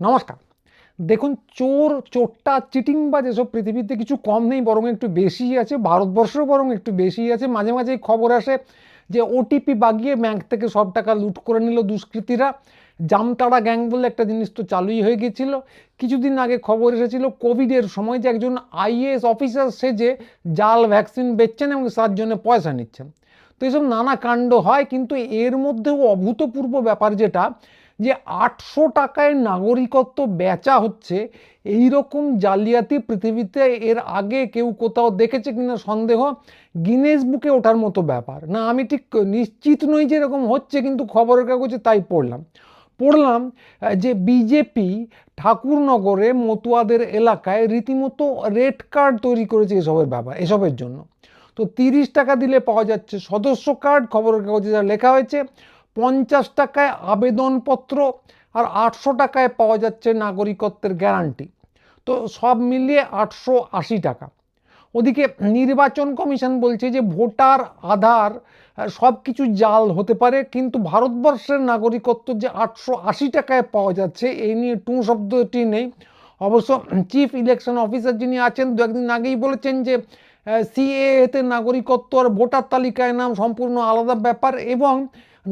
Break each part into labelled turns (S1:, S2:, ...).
S1: নমস্কার। দেখুন, চোর, চোরটা, চিটিংবাজ এসব পৃথিবীতে কিছু কম নেই, বরং একটু বেশি আছে, ভারতবর্ষেও বরং একটু বেশি আছে। মাঝে মাঝে খবর আসে যে ওটিপি বাগিয়ে ব্যাংক থেকে সব টাকা লুট করে নিল দুষ্কৃতীরা। জামতাড়া গ্যাং বলে একটা জিনিস তো চালুই হয়ে গিয়েছিল কিছুদিন আগে খবর এসেছিল, কোভিডের সময় যে একজন আইএএস অফিসার সেজে জাল ভ্যাকসিন বেচছেন এবং জন্য পয়সা নিচ্ছেন। তো এইসব নানা কাণ্ড হয়, কিন্তু এর মধ্যেও অভূতপূর্ব ব্যাপার যেটা যে আটশো টাকায় নাগরিকত্ব বেচা হচ্ছে এই রকম জালিয়াতি পৃথিবীতে এর আগে কেউ কোথাও দেখেছে কিনা সন্দেহ? গিনেস বুকে ওঠার মতো ব্যাপার। না, আমি ঠিক নিশ্চিত নই যে এরকম হচ্ছে, কিন্তু খবরের কাগজে তাই পড়লাম। পড়লাম যে বিজেপি ঠাকুরনগরে মতুয়াদের এলাকায় রীতিমতো রেড কার্ড তৈরি করেছে এসবের ব্যাপার, এসবের জন্য। তো তিরিশ টাকা দিলে পাওয়া যাচ্ছে সদস্য কার্ড, খবরের কাগজে যা লেখা হয়েছে। পঞ্চাশ টাকায় আবেদনপত্র আর আটশো টাকায় পাওয়া যাচ্ছে নাগরিকত্বের গ্যারান্টি। তো সব মিলিয়ে আটশো আশি টাকা। ওদিকে নির্বাচন কমিশন বলছে যে ভোটার, আধার সব কিছু জাল হতে পারে, কিন্তু ভারতবর্ষের নাগরিকত্ব যে আটশো আশি টাকায় পাওয়া যাচ্ছে, এই নিয়ে টু শব্দটি নেই। অবশ্য চিফ ইলেকশন অফিসার যিনি আছেন, দু একদিন আগেই বলেছেন যে সিএতে নাগরিকত্ব আর ভোটার তালিকায় নাম সম্পূর্ণ আলাদা ব্যাপার এবং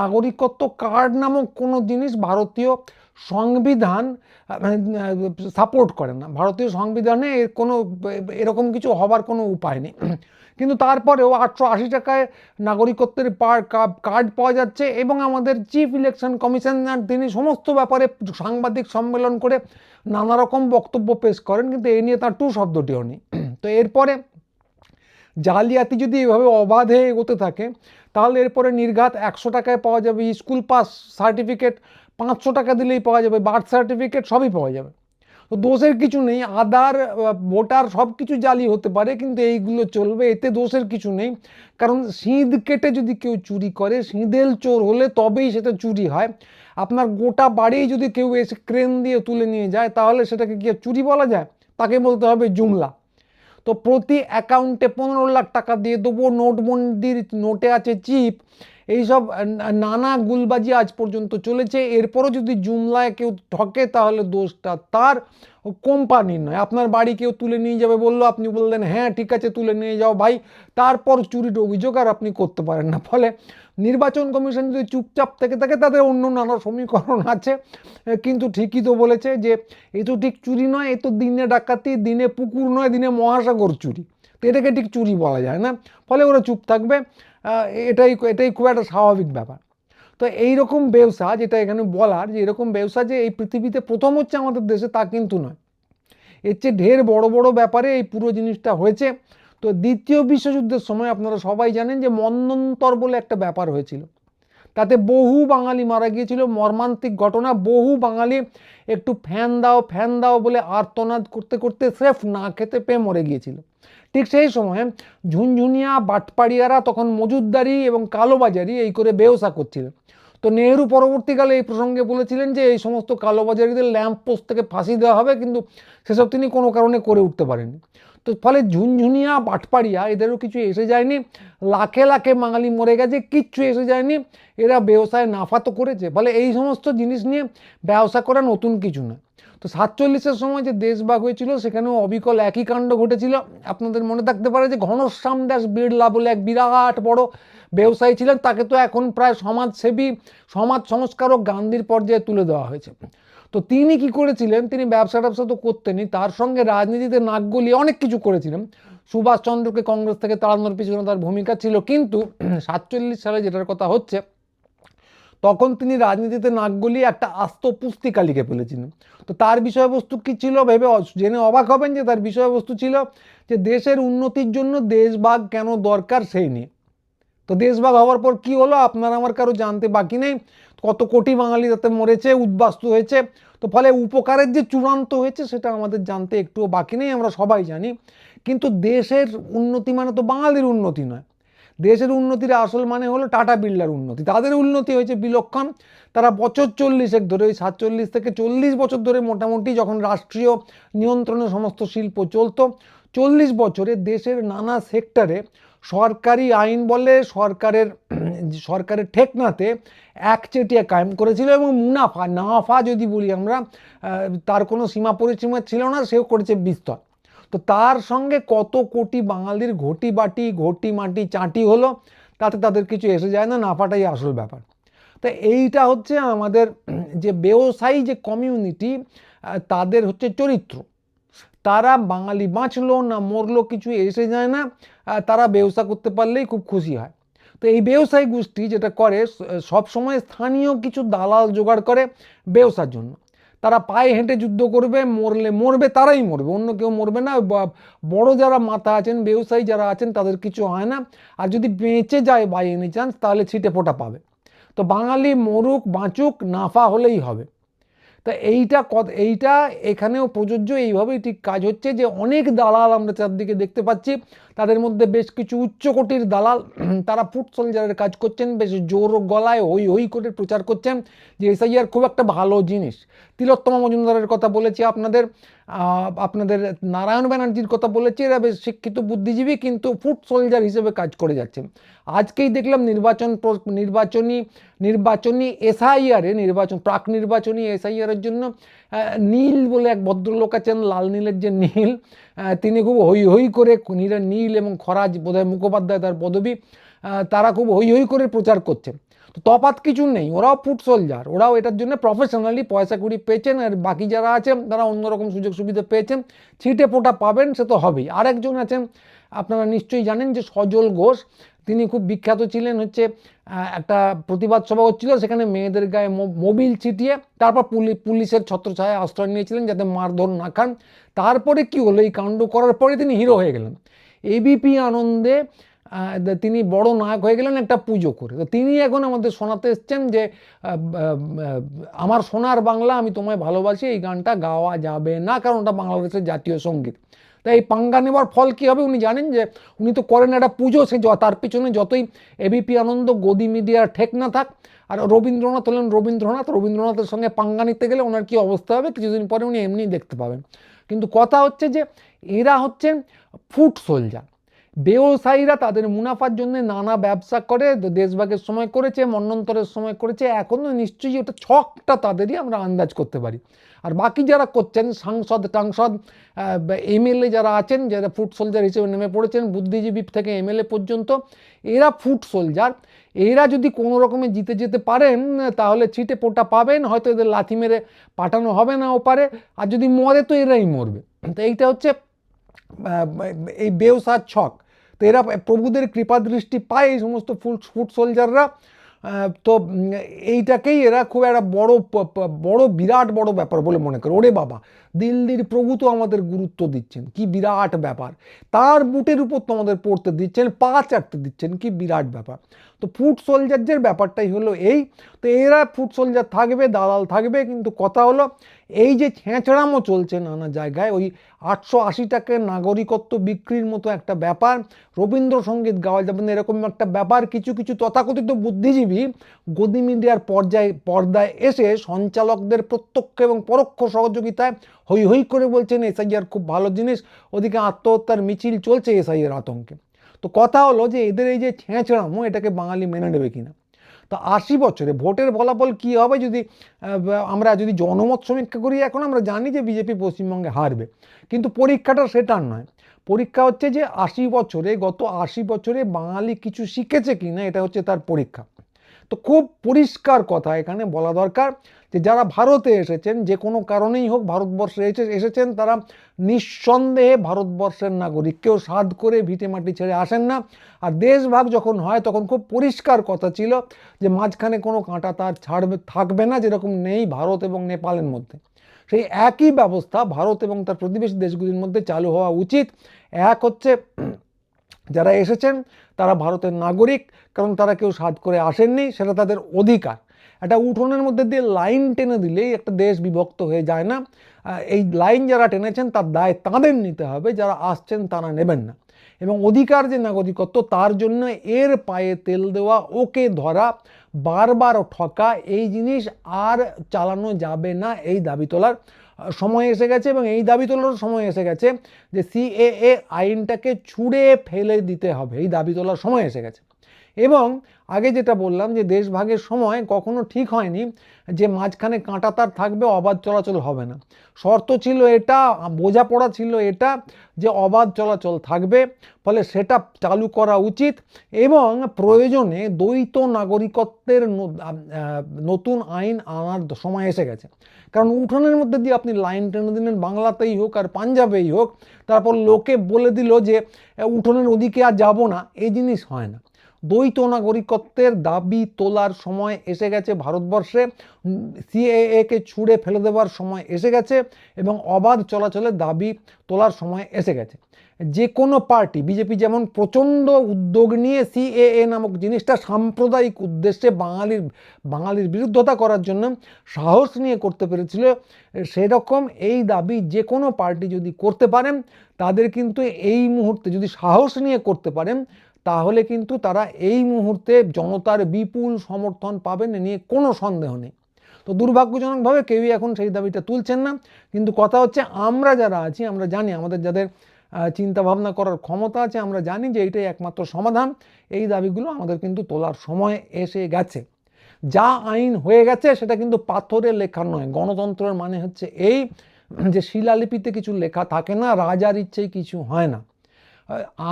S1: নাগরিকত্ব কার্ড নামক কোনো জিনিস ভারতীয় সংবিধান সাপোর্ট করে না। ভারতীয় সংবিধানে এর কোনো, এরকম কিছু হবার কোনো উপায় নেই। কিন্তু তারপরেও আটশো আশি টাকায় নাগরিকত্বের পার কার্ড পাওয়া যাচ্ছে এবং আমাদের চিফ ইলেকশন কমিশনার তিনি সমস্ত ব্যাপারে সাংবাদিক সম্মেলন করে নানা রকম বক্তব্য পেশ করেন, কিন্তু এই নিয়ে তার টু শব্দটিও নেই। তো এরপরে জালিয়াতি যদি এভাবে অবাধে এগোতে থাকে, তাহলে এরপরে নির্ঘাত একশো টাকায় পাওয়া যাবে স্কুল পাস সার্টিফিকেট, পাঁচশো টাকা দিলেই পাওয়া যাবে, বার্থ সার্টিফিকেট সবই পাওয়া যাবে। তো দোষের কিছু নেই, আধার ভোটার সব কিছু জালি হতে পারে, কিন্তু এইগুলো চলবে, এতে দোষের কিছু নেই। কারণ সিঁধ কেটে যদি কেউ চুরি করে, সিঁধেল চোর হলে তবেই সেটা চুরি হয়। আপনার গোটা বাড়ি যদি কেউ এসে ক্রেন দিয়ে তুলে নিয়ে যায়, তাহলে সেটাকে কি চুরি বলা যায়? তাকে বলতে হবে জুমলা। তো প্রতি অ্যাকাউন্টে পনেরো লাখ টাকা দিয়ে দেবো। নোটবন্দির নোটে আছে চিপ এইসব নানা গুলবাজি আজ পর্যন্ত চলেছে। এরপরও যদি জুমলায় কেউ ঠকে, তাহলে দোষটা তার। কোম্পানির নয়, আপনার বাড়ি কেউ তুলে নিয়ে যাবে বলল, আপনি বললেন হ্যাঁ ঠিক আছে, তুলে নিয়ে যাও ভাই। তারপর চুরির অভিযোগ আর আপনি করতে পারেন না। ফলে নির্বাচন কমিশন যদি চুপচাপ থেকে থাকে, তাদের অন্য নানা সমীকরণ আছে। কিন্তু ঠিকই তো বলেছে যে, এ তো ঠিক চুরি নয়, এ তো দিনে ডাকাতি, দিনে পুকুর নয়, দিনে মহাসাগর চুরি। তো এটাকে ঠিক চুরি বলা যায় না। ফলে ওরা চুপ থাকবে। এটাই এটাই খুব একটা স্বাভাবিক ব্যাপার। তো এই রকম ব্যবসা যেটা এখানে বলার, যে এরকম ব্যবসা যে এই পৃথিবীতে প্রথম হচ্ছে আমাদের দেশে তা কিন্তু নয়। এর চেয়ে ঢের বড় বড় ব্যাপারে এই পুরো জিনিসটা হয়েছে। তো দ্বিতীয় বিশ্বযুদ্ধের সময় আপনারা সবাই জানেন যে মন্দন্তর বলে একটা ব্যাপার হয়েছিল। তাতে বহু বাঙালি মারা গিয়েছিল, মর্মান্তিক ঘটনা, বহু বাঙালি একটু ফ্যান দাও ফ্যান দাও বলে আর্তনাদ করতে করতে স্রেফ না খেতে পেয়ে মরে গিয়েছিল। ঠিক সেই সময় ঝুনঝুনিয়া, বাটপাড়িয়ারা তখন মজুদদারি এবং কালোবাজারি এই করে বেওসা করছিলেন তো নেহরু পরবর্তীকালে এই প্রসঙ্গে বলেছিলেন যে, এই সমস্ত কালোবাজারিদের ল্যাম্প পোস্ট থেকে ফাঁসি দেওয়া হবে, কিন্তু সেসব তিনি কোনো কারণে করে উঠতে পারেননি। তো ফলে ঝুনঝুনিয়া, বাটপাড়িয়া এদেরও কিছু এসে যায়নি। লাখে লাখে বাঙালি মরে গেছে, কিচ্ছু এসে যায়নি। এরা ব্যবসায় নাফা তো করেছে ফলে এই সমস্ত জিনিস নিয়ে ব্যবসা করা নতুন কিছু না। তো সাতচল্লিশের সময় যে দেশভাগ হয়েছিল, সেখানেও অবিকল একই কাণ্ড ঘটেছিল। আপনাদের মনে থাকতে পারে যে ঘনশ্যাম দাস বিড়লা বলে এক বিরাট বড় ব্যবসায়ী ছিলেন, তাকে তো এখন প্রায় সমাজসেবী, সমাজ সংস্কারক গান্ধীর পর্যায়ে তুলে দেওয়া হয়েছে। তো তিনি কি করেছিলেন? তিনি ব্যবসা ট্যাবসা তো করতেনই, তার সঙ্গে রাজনীতিতে নাক গলিয়ে অনেক কিছু করেছিলেন। সুভাষচন্দ্রকে কংগ্রেস থেকে তাড়ানোর পিছনে তার ভূমিকা ছিল। কিন্তু সাতচল্লিশ সালে যেটার কথা হচ্ছে, তখন তিনি রাজনীতিতে নাক গলিয়ে একটা আস্ত পুস্তিকা লিখে ফেলেছিলেন। তো তার বিষয়বস্তু কী ছিল ভেবে জেনে অবাক হবেন যে তার বিষয়বস্তু ছিল যে দেশের উন্নতির জন্য দেশভাগ কেন দরকার সেই নিয়ে। তো দেশভাগ হওয়ার পর কি হলো? আপনার আমার কারও জানতে বাকি নেই। কত কোটি বাঙালি তাতে মরেছে, উদ্বাস্তু হয়েছে। তো ফলে উপকারের যে চূড়ান্ত হয়েছে, সেটা আমাদের জানতে একটুও বাকি নেই। আমরা সবাই জানি কিন্তু দেশের উন্নতি মানে তো বাঙালির উন্নতি নয়। দেশের উন্নতির আসল মানে হলো টাটা বিড়লার উন্নতি। তাদের উন্নতি হয়েছে বিলক্ষণ। তারা বছর চল্লিশেক ধরে, ওই সাতচল্লিশ থেকে চল্লিশ বছর ধরে মোটামুটি যখন রাষ্ট্রীয় নিয়ন্ত্রণে সমস্ত শিল্প চলতো, চল্লিশ বছরে দেশের নানা সেক্টরে সরকারি আইন বলে সরকারের সরকারের ঠেকনাতে একচেটিয়া কায়েম করেছিল এবং মুনাফা, নাফা যদি বলি আমরা তার কোনো সীমা পরিসীমা ছিল না, সেও করেছে বিস্তর। তো তার সঙ্গে কত কোটি বাঙালির ঘটি বাটি, ঘটি মাটি, চাটি হলো, তাতে তাদের কিছু এসে যায় না নাফাটাই আসল ব্যাপার। তো এইটা হচ্ছে আমাদের যে ব্যবসায়ী যে কমিউনিটি তাদের হচ্ছে চরিত্র। তারা বাঙালি বাঁচলো না মরলো কিছু এসে যায় না তারা ব্যবসা করতে পারলেই খুব খুশি হয়। তো এই ব্যবসায়ী গোষ্ঠী যেটা করে সব সময় স্থানীয় কিছু দালাল জোগাড় করে ব্যবসার জন্য। তারা পায়ে হেঁটে যুদ্ধ করবে, মরলে মরবে, তারাই মরবে। অন্য কেউ মরবে না। বড় যারা মাথা আছেন ব্যবসায়ী যারা আছেন, তাদের কিছু হয় না। আর যদি বেঁচে যায় বাই এনি চান্স তাহলে ছিটে ফোটা পাবে। তো বাঙালি মরুক, বাঁচুক, নাফা হলেই হবে। তা এইটা এইটা এখানেও প্রযোজ্য, এইভাবেই ঠিক কাজ হচ্ছে যে অনেক দালাল আমরা চারদিকে দেখতে পাচ্ছি। তাদের মধ্যে বেশ কিছু উচ্চকোটির দালাল তারা ফুট সোলজারের কাজ করছেন, বেশ জোর গলায় হই হই করে প্রচার করছেন যে এসআইআর খুব একটা ভালো জিনিস। তিলোত্তমা মজুমদারের কথা বলেছি আপনাদের আপনাদের নারায়ণ ব্যানার্জির কথা বলেছি, এরা বেশ শিক্ষিত বুদ্ধিজীবী, কিন্তু ফুড সোলজার হিসেবে কাজ করে যাচ্ছেন আজকেই দেখলাম নির্বাচন নির্বাচনী নির্বাচনী এসআইআরে নির্বাচন, প্রাক নির্বাচনী এসআইআরের জন্য নীল বলে এক ভদ্রলোক আছেন, লাল নীলের যে নীল তিনি খুব হই হই করে নীল এবং খরাজ বোধহয় মুখোপাধ্যায় তার পদবী তারা খুব হই হই করে প্রচার করছেন তো তফাৎ কিছু নেই, ওরাও ফুড সোলজার ওরাও এটার জন্য প্রফেশনালি পয়সা কুড়ি পেয়েছেন, আর বাকি যারা আছেন, তারা অন্যরকম সুযোগ সুবিধা পেয়েছেন, ছিটে পোটা পাবেন, সে তো হবেই। আরেকজন আছেন, আপনারা নিশ্চয়ই জানেন যে সজল ঘোষ, তিনি খুব বিখ্যাত ছিলেন হচ্ছে একটা প্রতিবাদ সভা হচ্ছিল, সেখানে মেয়েদের গায়ে মোবিল ছিটিয়ে, তারপর পুলি, পুলিশের ছত্রছায়া আশ্রয় নিয়েছিলেন যাতে মারধর না খান। তারপরে কি হলো? এই কাণ্ড করার পরে তিনি হিরো হয়ে গেলেন। এবিপি আনন্দে তিনি বড় নায়ক হয়ে গেলেন একটা পুজো করে। তো তিনি এখন আমাদের শোনাতে এসছেন যে আমার সোনার বাংলা আমি তোমায় ভালোবাসি, এই গানটা গাওয়া যাবে না, কারণ ওটা বাংলাদেশের জাতীয় সংগীত। তাই এই পাঙ্গা নেওয়ার ফল কী হবে? উনি জানেন যে, উনি তো করেন একটা পুজো, সে তার পিছনে যতই এবিপি আনন্দ, গদি মিডিয়ার ঠেক না থাক, আর রবীন্দ্রনাথ হলেন রবীন্দ্রনাথ, রবীন্দ্রনাথের সঙ্গে পাঙ্গা নিতে গেলে ওনার কী অবস্থা হবে? কিছুদিন পরে উনি এমনি দেখতে পাবেন। কিন্তু কথা হচ্ছে যে, এরা হচ্ছেন ফুড সোলজার। ব্যবসায়ীরা তাদের মুনাফার জন্য নানা ব্যবসা করে দেশভাগের সময় করেছে, মন্নন্তরের সময় করেছে এখনও নিশ্চয়ই ওটা ছকটা তাদেরই আমরা আন্দাজ করতে পারি। আর বাকি যারা করছেন, সাংসদ, টাংসদ এমএলএ যারা আছেন, যারা ফুড সোলজার হিসেবে নেমে পড়েছেন, বুদ্ধিজীবী থেকে এমএলএ পর্যন্ত, এরা ফুড সোলজার। এরা যদি কোনো রকমে জিতে যেতে পারেন, তাহলে ছিটে পোটা পাবেন, হয়তো এদের লাথি মেরে পাঠানো হবে না পারে আর যদি মরে তো এরাই মরবে। তো এইটা হচ্ছে এই বেউসার ছক। তো এরা প্রভুদের কৃপা দৃষ্টি পায় এই সমস্ত ফুল, ফুট সোলজাররা। তো এইটাকেই এরা খুব একটা বড় বড়, বিরাট বড় ব্যাপার বলে মনে করে। ওরে বাবা! দিল্লির প্রভু তো আমাদের গুরুত্ব দিচ্ছেন, কি বিরাট ব্যাপার। তার বুটের উপর তো আমাদের পড়তে দিচ্ছেন, পা চাটতে দিচ্ছেন, কি বিরাট ব্যাপার। তো ফুড সোলজারদের ব্যাপারটাই হলো এই, তো এরা ফুড সোলজার থাকবে, দালাল থাকবে, কিন্তু কথা হলো এই যে ছেঁচড়ামো চলছে নানা জায়গায়, ওই আটশো আশি টাকার নাগরিকত্ব বিক্রির মতো একটা ব্যাপার, রবীন্দ্রসঙ্গীত গাওয়া যাবে না, এরকম একটা ব্যাপার, কিছু কিছু তথাকথিত বুদ্ধিজীবী গদি মিডিয়ার পর্যায়ে, পর্দায় এসে সঞ্চালকদের প্রত্যক্ষ এবং পরোক্ষ সহযোগিতায় হই হই করে বলছেন, এসআইআর খুব ভালো জিনিস, ওদিকে আত্মহত্যার মিছিল চলছে এসআইআর আতঙ্কে। তো কথা হলো যে এদের এই যে ছেঁচড়ামো এটাকে বাঙালি মেনে নেবে কিনা? তো আশি বছরে ভোটের ফলাফল কী হবে যদি আমরা যদি জনমত সমীক্ষা করি, এখন আমরা জানি যে বিজেপি পশ্চিমবঙ্গে হারবে। কিন্তু পরীক্ষাটা সেটা নয়। পরীক্ষা হচ্ছে যে আশি বছরে, গত আশি বছরে বাঙালি কিছু শিখেছে কি না এটা হচ্ছে তার পরীক্ষা। তো খুব পরিষ্কার কথা এখানে বলা দরকার যে যারা ভারতে এসেছেন, যে কোনো কারণেই হোক ভারতবর্ষে এসে, এসেছেন, তারা নিঃসন্দেহে ভারতবর্ষের নাগরিক। কেউ সাধ করে ভিটে মাটি ছেড়ে আসেন না। আর দেশভাগ যখন হয়, তখন খুব পরিষ্কার কথা ছিল যে মাঝখানে কোনো কাঁটা তার ছাড়বে, থাকবে না, যেরকম নেই ভারত এবং নেপালের মধ্যে। সেই একই ব্যবস্থা ভারত এবং তার প্রতিবেশী দেশগুলির মধ্যে চালু হওয়া উচিত। এক হচ্ছে যারা এসেছেন, তারা ভারতের নাগরিক, কারণ তারা কেউ সাধ করে আসেননি, সেটা তাদের অধিকার। একটা উঠোনের মধ্যে দিয়ে লাইন টেনে দিলেই একটা দেশ বিভক্ত হয়ে যায় না। এই লাইন যারা টেনেছেন, তার দায় তাদের নিতে হবে, যারা আসছেন তারা নেবেন না। এবং অধিকার যে নাগরিকত্ব, তার জন্য এর পায়ে তেল দেওয়া, ওকে ধরা, বারবার ঠকা, এই জিনিস আর চালানো যাবে না এই দাবি তোলার। সময় এসে গেছে এবং এই দাবি তোলার সময় এসে গেছে যে সিএএ আইনটাকে ছুড়ে ফেলে দিতে হবে। এই দাবি তোলার সময় এসে গেছে। এবং আগে যেটা বললাম যে দেশভাগের সময় কখনো ঠিক হয়নি যে মাঝখানে কাঁটা তার থাকবে, অবাধ চলাচল হবে না। শর্ত ছিল এটা, বোঝাপড়া ছিল এটা যে অবাধ চলাচল থাকবে, ফলে সেটা চালু করা উচিত এবং প্রয়োজনে দ্বৈত নাগরিকত্বের নতুন আইন আনার সময় এসে গেছে। কারণ উঠোনের মধ্যে দিয়ে আপনি লাইন টেনে দিলেন, বাংলাতেই হোক আর পাঞ্জাবেই হোক, তারপর লোকে বলে দিল যে উঠোনের ওদিকে আর যাব না। এই জিনিস হয় না। দ্বৈত নাগরিকত্বের দাবি তোলার সময় এসে গেছে ভারতবর্ষে। সিএএকে ছুঁড়ে ফেলে দেওয়ার সময় এসে গেছে এবং অবাধ চলাচলের দাবি তোলার সময় এসে গেছে। যে কোনো পার্টি, বিজেপি যেমন প্রচণ্ড উদ্যোগ নিয়ে সিএএ নামক জিনিসটা সাম্প্রদায়িক উদ্দেশ্যে বাঙালির বাঙালির বিরুদ্ধতা করার জন্য সাহস নিয়ে করতে পেরেছিল, সেরকম এই দাবি যে কোনো পার্টি যদি করতে পারেন, তাদের কিন্তু এই মুহূর্তে যদি সাহস নিয়ে করতে পারেন তাহলে কিন্তু তারা এই মুহূর্তে জনতার বিপুল সমর্থন পাবেন নিয়ে কোনো সন্দেহ নেই। তো দুর্ভাগ্যজনকভাবে কেউই এখন সেই দাবিটা তুলছেন না। কিন্তু কথা হচ্ছে আমরা যারা আছি, আমরা জানি আমাদের যাদের চিন্তা ভাবনা করার ক্ষমতা আছে, আমরা জানি যে এইটাই একমাত্র সমাধান। এই দাবিগুলো আমাদের কিন্তু তোলার সময় এসে গেছে। যা আইন হয়ে গেছে সেটা কিন্তু পাথরে লেখা নয়। গণতন্ত্রের মানে হচ্ছে এই যে শিলালিপিতে কিছু লেখা থাকে না, রাজার ইচ্ছেই কিছু হয় না।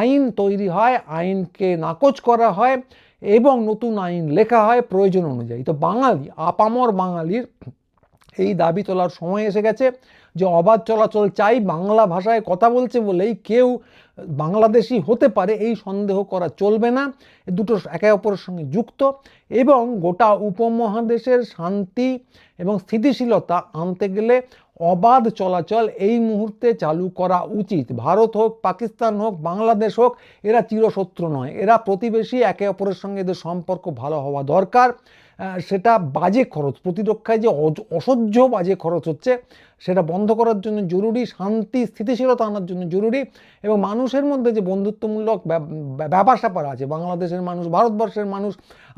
S1: আইন তৈরি হয়, আইনকে নাকচ করা হয় এবং নতুন আইন লেখা হয় প্রয়োজন অনুযায়ী। তো বাঙালি, আপামর বাঙালির এই দাবি তোলার সময় এসে গেছে যে অবাধ চলাচল চাই, বাংলা ভাষায় কথা বলছে বলেই কেউ বাংলাদেশি হতে পারে, এই সন্দেহ করা চলবে না। দুটো একে অপরের সঙ্গে যুক্ত এবং গোটা উপমহাদেশের শান্তি এবং স্থিতিশীলতা আনতে গেলে অবাধ চলাচল এই মুহূর্তে চালু করা উচিত। ভারত হোক, পাকিস্তান হোক, বাংলাদেশ হোক, এরা চিরশত্রু নয়। এরা প্রতিবেশী, একে অপরের সঙ্গে এদের সম্পর্ক ভালো হওয়া দরকার। সেটা বাজে খরচ, প্রতিরক্ষায় যে অসহ্য বাজে খরচ হচ্ছে, সেটা বন্ধ করার জন্য জরুরি, শান্তি, স্থিতিশীলতা আনার জন্য জরুরি এবং মানুষের মধ্যে যে বন্ধুত্বমূলক ব্যাপার স্যাপার আছে, বাংলাদেশের মানুষ, ভারতবর্ষের মানুষ,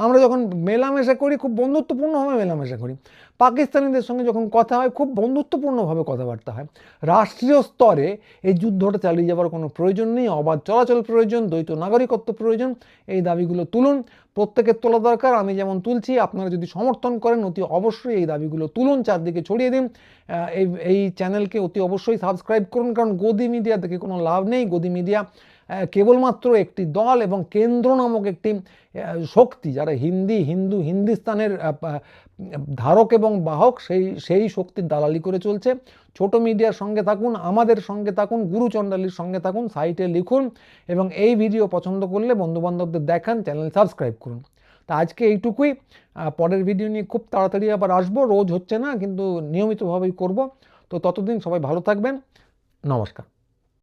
S1: আমরা যখন মেলামেশা করি, খুব বন্ধুত্বপূর্ণভাবে মেলামেশা করি। পাকিস্তানিদের সঙ্গে যখন কথা হয়, খুব বন্ধুত্বপূর্ণভাবে কথাবার্তা হয়। রাষ্ট্রীয় স্তরে এই যুদ্ধটা চালিয়ে যাওয়ার কোনো প্রয়োজন নেই, অবাধ চলাচল প্রয়োজন, দ্বৈত নাগরিকত্ব প্রয়োজন, এই দাবিগুলো তুলুন। প্রত্যেকের তোলা দরকার। আমি যেমন তুলছি, আপনারা যদি সমর্থন করেন, অতি অবশ্যই এই দাবিগুলো তুলুন, চারদিকে ছড়িয়ে দিন। এই এই চ্যানেলকে অতি অবশ্যই সাবস্ক্রাইব করুন, কারণ গদি মিডিয়া থেকে কোনো লাভ নেই। গদি মিডিয়া কেবলমাত্র একটি দল এবং কেন্দ্র নামক একটি শক্তি, যারা হিন্দি, হিন্দু, হিন্দিস্তানের ধারক এবং বাহক, সেই সেই শক্তির দালালি করে চলছে। ছোট মিডিয়ার সঙ্গে থাকুন, আমাদের সঙ্গে থাকুন গুরুচণ্ডালির সঙ্গে থাকুন, সাইটে লিখুন এবং এই ভিডিও পছন্দ করলে বন্ধুবান্ধবদের দেখান, চ্যানেল সাবস্ক্রাইব করুন। তা আজকে এইটুকুই। পরের ভিডিও নিয়ে খুব তাড়াতাড়ি আবার আসব, রোজ হচ্ছে না, কিন্তু নিয়মিতভাবেই করব। তো ততদিন সবাই ভালো থাকবেন। নমস্কার।